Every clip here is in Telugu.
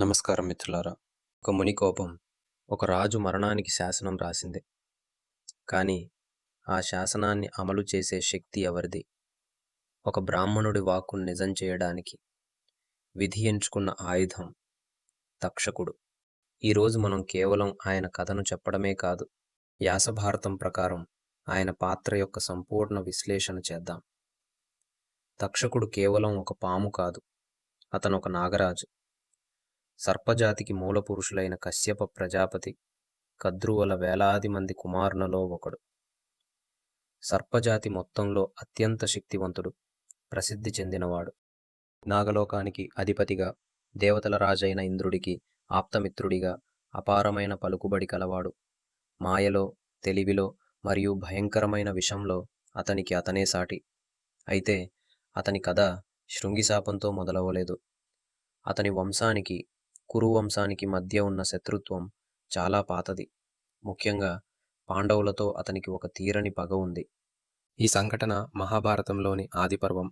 నమస్కారం మిత్రులారా. ఒక ముని కోపం ఒక రాజు మరణానికి శాసనం రాసింది. కానీ ఆ శాసనాన్ని అమలు చేసే శక్తి ఎవరిది? ఒక బ్రాహ్మణుడి వాక్కును నిజం చేయడానికి విధి ఎంచుకున్న ఆయుధం తక్షకుడు. ఈరోజు మనం కేవలం ఆయన కథను చెప్పడమే కాదు వ్యాసభారతం ప్రకారం ఆయన పాత్ర యొక్క సంపూర్ణ విశ్లేషణ చేద్దాం. తక్షకుడు కేవలం ఒక పాము కాదు అతను ఒక నాగరాజు. సర్పజాతికి మూలపురుషులైన కశ్యప ప్రజాపతి కద్రువల వేలాది మంది కుమారులలో ఒకడు. సర్పజాతి మొత్తంలో అత్యంత శక్తివంతుడు ప్రసిద్ధి చెందినవాడు. నాగలోకానికి అధిపతిగా దేవతల రాజైన ఇంద్రుడికి ఆప్తమిత్రుడిగా అపారమైన పలుకుబడి కలవాడు. మాయలో తెలివిలో మరియు భయంకరమైన విషంలో అతనికి అతనే సాటి. అయితే అతని కథ శృంగిశాపంతో మొదలవలేదు. అతని వంశానికి కురు వంశానికి మధ్య ఉన్న శత్రుత్వం చాలా పాతది. ముఖ్యంగా పాండవులతో అతనికి ఒక తీరని పగ ఉంది. ఈ సంఘటన మహాభారతంలోని ఆదిపర్వం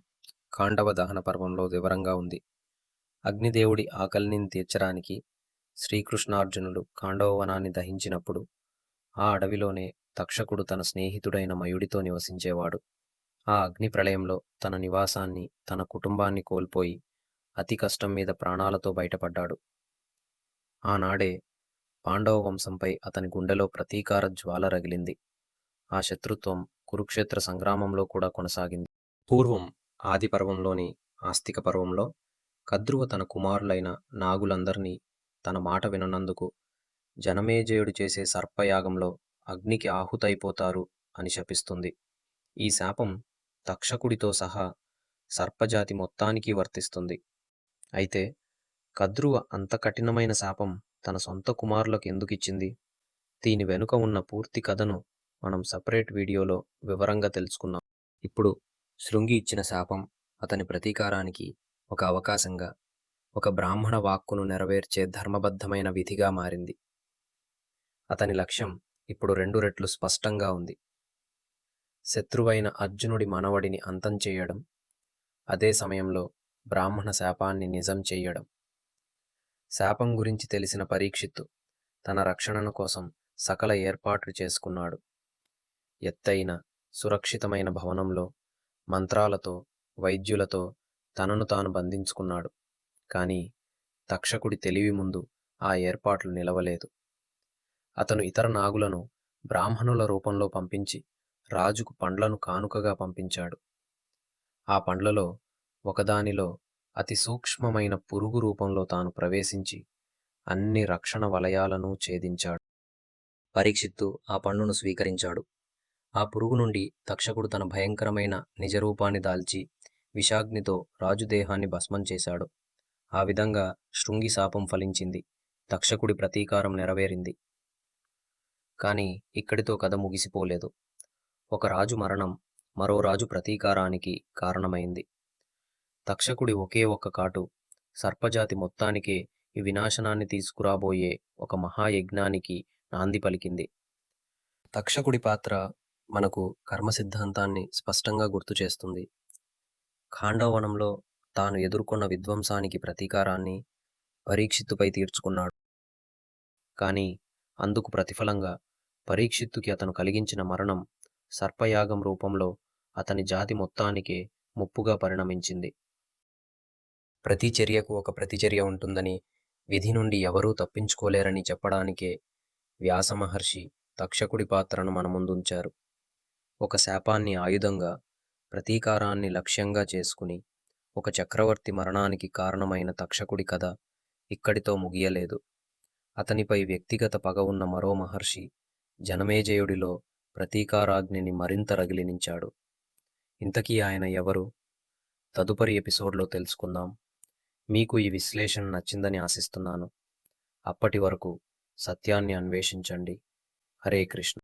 కాండవ దహన పర్వంలో వివరంగా ఉంది. అగ్నిదేవుడి ఆకలిని తీర్చడానికి శ్రీకృష్ణార్జునుడు కాండవ వనాన్ని దహించినప్పుడు ఆ అడవిలోనే తక్షకుడు తన స్నేహితుడైన మయుడితో నివసించేవాడు. ఆ అగ్ని ప్రళయంలో తన నివాసాన్ని తన కుటుంబాన్ని కోల్పోయి అతి కష్టం మీద ప్రాణాలతో బయటపడ్డాడు. ఆనాడే పాండవ వంశంపై అతని గుండెలో ప్రతీకార జ్వాల రగిలింది. ఆ శత్రుత్వం కురుక్షేత్ర సంగ్రామంలో కూడా కొనసాగింది. పూర్వం ఆది పర్వంలోని ఆస్తిక పర్వంలో కద్రువ తన కుమారులైన నాగులందరినీ తన మాట విననందుకు జనమేజయుడు చేసే సర్పయాగంలో అగ్నికి ఆహుతైపోతారు అని శపిస్తుంది. ఈ శాపం తక్షకుడితో సహా సర్పజాతి మొత్తానికి వర్తిస్తుంది. అయితే కద్రువ అంత కఠినమైన శాపం తన సొంత కుమారులకు ఎందుకు ఇచ్చింది దీని వెనుక ఉన్న పూర్తి కథను మనం సపరేట్ వీడియోలో వివరంగా తెలుసుకున్నాం. ఇప్పుడు శృంగి ఇచ్చిన శాపం అతని ప్రతీకారానికి ఒక అవకాశంగా ఒక బ్రాహ్మణ వాక్కును నెరవేర్చే ధర్మబద్ధమైన విధిగా మారింది. అతని లక్ష్యం ఇప్పుడు రెండు రెట్లు స్పష్టంగా ఉంది. శత్రువైన అర్జునుడి మనవడిని అంతం చేయడం అదే సమయంలో బ్రాహ్మణ శాపాన్ని నిజం చేయడం. శాపం గురించి తెలిసిన పరీక్షిత్తు తన రక్షణను కోసం సకల ఏర్పాట్లు చేసుకున్నాడు. ఎత్తైన సురక్షితమైన భవనంలో మంత్రాలతో వైద్యులతో తనను తాను బంధించుకున్నాడు. కానీ తక్షకుడి తెలివి ముందు ఆ ఏర్పాట్లు నిలవలేదు. అతను ఇతర నాగులను బ్రాహ్మణుల రూపంలో పంపించి రాజుకు పండ్లను కానుకగా పంపించాడు. ఆ పండ్లలో ఒకదానిలో అతి సూక్ష్మమైన పురుగు రూపంలో తాను ప్రవేశించి అన్ని రక్షణ వలయాలను ఛేదించాడు. పరీక్షిత్తు ఆ పండును స్వీకరించాడు. ఆ పురుగు నుండి తక్షకుడు తన భయంకరమైన నిజరూపాన్ని దాల్చి విషాగ్నితో రాజుదేహాన్ని భస్మం చేశాడు. ఆ విధంగా శృంగి శాపం ఫలించింది. తక్షకుడి ప్రతీకారం నెరవేరింది. కానీ ఇక్కడితో కథ ముగిసిపోలేదు. ఒక రాజు మరణం మరో రాజు ప్రతీకారానికి కారణమైంది. తక్షకుడి ఒకే ఒక్క కాటు. సర్పజాతి మొత్తానికే ఈ వినాశనాన్ని తీసుకురాబోయే ఒక మహాయజ్ఞానికి నాంది పలికింది. తక్షకుడి పాత్ర మనకు కర్మ సిద్ధాంతాన్ని స్పష్టంగా గుర్తు చేస్తుంది. ఖాండవనంలో తాను ఎదుర్కొన్న విధ్వంసానికి ప్రతీకారాన్ని పరీక్షిత్తుపై తీర్చుకున్నాడు. కానీ అందుకు ప్రతిఫలంగా పరీక్షిత్తుకి అతను కలిగించిన మరణం సర్పయాగం రూపంలో అతని జాతి మొత్తానికే ముప్పుగా పరిణమించింది. ప్రతి చర్యకు ఒక ప్రతిచర్య ఉంటుందని విధి నుండి ఎవరూ తప్పించుకోలేరని చెప్పడానికే వ్యాసమహర్షి తక్షకుడి పాత్రను మన ముందుంచారు. ఒక శాపాన్ని ఆయుధంగా ప్రతీకారాన్ని లక్ష్యంగా చేసుకుని ఒక చక్రవర్తి మరణానికి కారణమైన తక్షకుడి కథ ఇక్కడితో ముగియలేదు. అతనిపై వ్యక్తిగత పగ ఉన్న మరో మహర్షి జనమేజయుడిలో ప్రతీకారాగ్నిని మరింత రగిలినించాడు. ఇంతకీ ఆయన ఎవరు? తదుపరి ఎపిసోడ్లో తెలుసుకుందాం. మీకు ఈ విశ్లేషణ నచ్చిందని ఆశిస్తున్నాను. అప్పటి వరకు సత్యాన్ని అన్వేషించండి. హరే కృష్ణ.